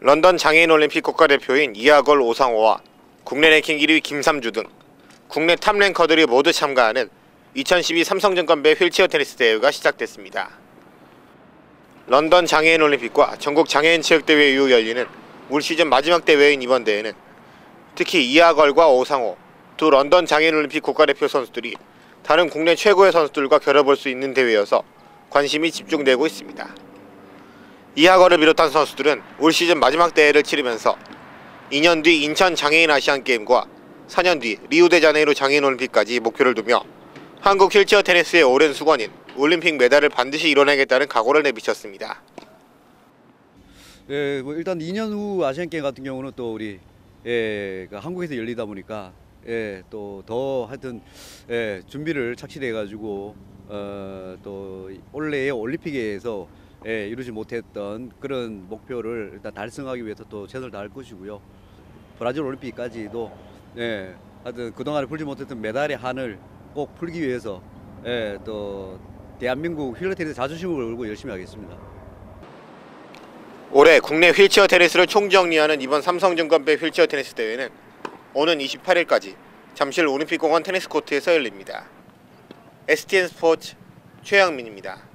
런던 장애인 올림픽 국가대표인 이하걸 오상호와 국내 랭킹 1위 김삼주 등 국내 탑 랭커들이 모두 참가하는 2012 삼성증권배 휠체어 테니스 대회가 시작됐습니다. 런던 장애인 올림픽과 전국 장애인 체육대회 이후 열리는 올 시즌 마지막 대회인 이번 대회는 특히 이하걸과 오상호 두 런던 장애인 올림픽 국가대표 선수들이 다른 국내 최고의 선수들과 겨뤄볼 수 있는 대회여서 관심이 집중되고 있습니다. 이하걸을 비롯한 선수들은 올 시즌 마지막 대회를 치르면서 2년 뒤 인천 장애인 아시안 게임과 4년 뒤 리우데자네이루 장애인 올림픽까지 목표를 두며 한국 휠체어 테니스의 오랜 수건인 올림픽 메달을 반드시 이뤄내겠다는 각오를 내비쳤습니다. 예, 뭐 일단 2년 후 아시안 게임 같은 경우는 또 우리 예, 그 한국에서 열리다 보니까 예, 또 더 하여튼 예, 준비를 착실해 가지고 어, 또 올해의 올림픽에서 예, 이루지 못했던 그런 목표를 일단 달성하기 위해서 또 최선을 다할 것이고요. 브라질 올림픽까지도 예, 하여튼 그동안에 풀지 못했던 메달의 한을 꼭 풀기 위해서 예, 또 대한민국 휠레테니스 자존심을 걸고 열심히 하겠습니다. 올해 국내 휠체어 테니스를 총정리하는 이번 삼성증권배 휠체어 테니스 대회는 오는 28일까지 잠실 올림픽공원 테니스 코트에서 열립니다. STN 스포츠 최양민입니다.